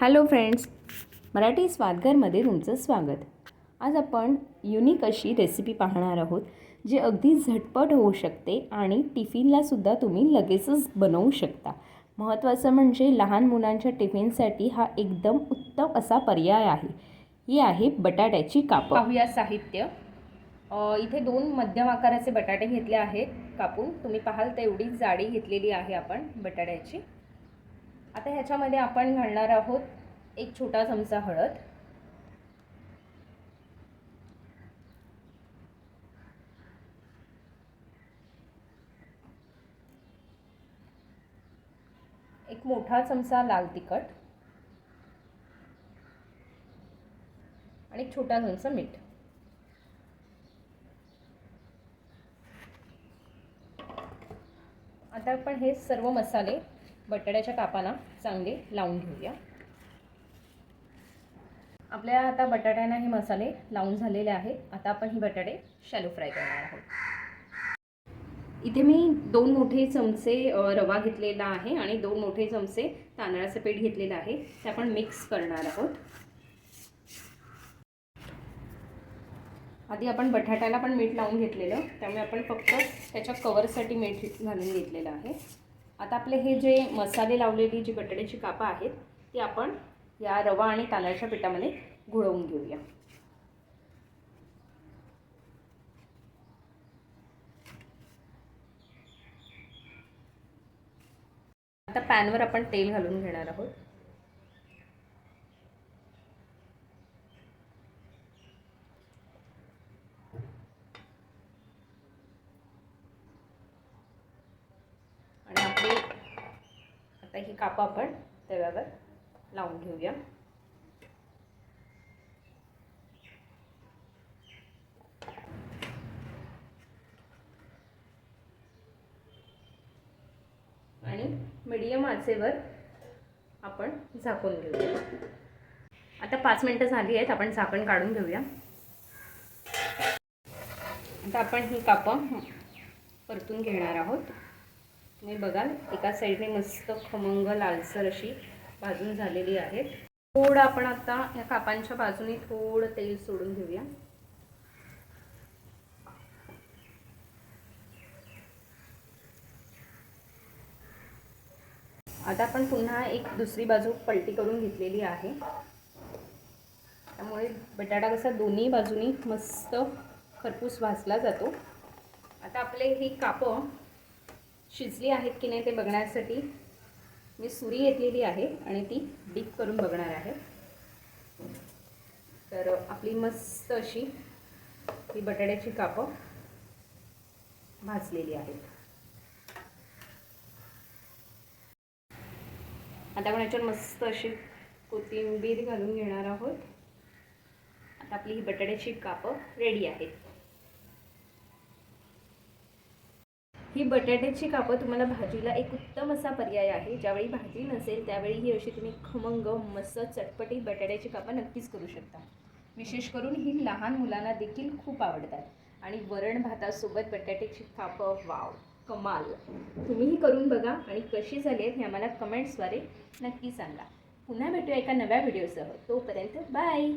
Hello friends Marathi स्वादघरमध्ये तुमचं स्वागत. आज आपण युनिक अशी रेसिपी पाहणार आहोत जी अगदी झटपट होऊ शकते आणि टिफिनलासुद्धा तुम्ही लगेचच बनवू शकता. महत्त्वाचं म्हणजे लहान मुलांच्या टिफिनसाठी हा एकदम उत्तम असा पर्याय आहे. ही आहे बटाट्याची कापं. पाहूया साहित्य. इथे दोन मध्यम आकाराचे बटाटे घेतले आहेत कापून. तुम्ही पाहाल तेवढी जाडी घेतलेली आहे आपण बटाट्याची. आता ह्याच्यामध्ये आपण घालणार आहोत एक छोटा चमचा हळद. एक मोठा चमचा लाल तिखट. आणि एक छोटा चमचा मीठ. आता आपण हे सर्व मसाले बटाट्याच्या कापाला चांगले लावून घेऊया. आपल्या आता बटाट्यांना हे मसाले लावून झालेले आहेत. आता आपण ही बटाटे शॅलो फ्राय करणार आहोत. इथे मी दोन मोठे चमचे रवा घेतलेला आहे आणि दोन मोठे चमचे तांदळाचं पीठ घेतलेलं आहे. ते आपण मिक्स करणार आहोत. आधी आपण बटाट्याला पण मीठ लावून घेतलेलं. त्यामुळे आपण फक्त त्याच्या कवरसाठी मीठ घालून घेतलेलं आहे. आता आपले हे जे मसाले लावलेली जी बटाट्याची कापं आहेत ती आपण या रवा आणि तांदळाच्या पिठामध्ये घोळवून घेऊया. आता पॅनवर आपण तेल घालून घेणार आहोत आणि आपली आता ही कापं आपण तव्यावर लावून घेऊया. आणि मीडियम आचेवर आपण झाकून घेऊया. आता पाच मिनटं झाली आहेत आपण झाकण काढून घेऊया. आता आपण ही कापं परतून घेणार आहोत. तुम्ही बघाल एका साईडने मस्त खमंग लालसर अशी भाजून झालेली आहे. थोडं आपण आता या कापांच्या बाजूने थोडं तेल सोडून घेऊया. आता आपण पुन्हा एक दुसरी बाजू पलटी करून घेतलेली आहे. त्यामुळे बटाटा कसा दोन्ही बाजूनी मस्त खरपूस भाजला जातो. आता आपले ही कापं शिजली आहेत की नाही ते बघण्यासाठी मी सुरी घेतलेली आहे आणि ती डीप करून बघणार आहे. तर आपली मस्त अशी ही बटाट्याची कापं भाजलेली आहेत. आता आपण याच्यावर मस्त अशी कोथिंबीर घालून घेणार आहोत. आता आपली ही बटाट्याची कापं रेडी आहेत. ही बटाट्याची कापं तुम्हाला भाजीला एक उत्तम असा पर्याय आहे. ज्यावेळी भाजी नसेल त्यावेळी ही अशी तुम्ही खमंग मस्त चटपटीत बटाट्याची कापं नक्कीच करू शकता. विशेष करून ही लहान मुलांना देखील खूप आवडतात. आणि वरण भातासोबत बटाट्याची कापं वाव कमाल. तुम्हीही करून बघा आणि कशी झाली आहेत हे आम्हाला कमेंट्सद्वारे नक्की सांगा. पुन्हा भेटूया एका नव्या व्हिडिओसह. तोपर्यंत बाय!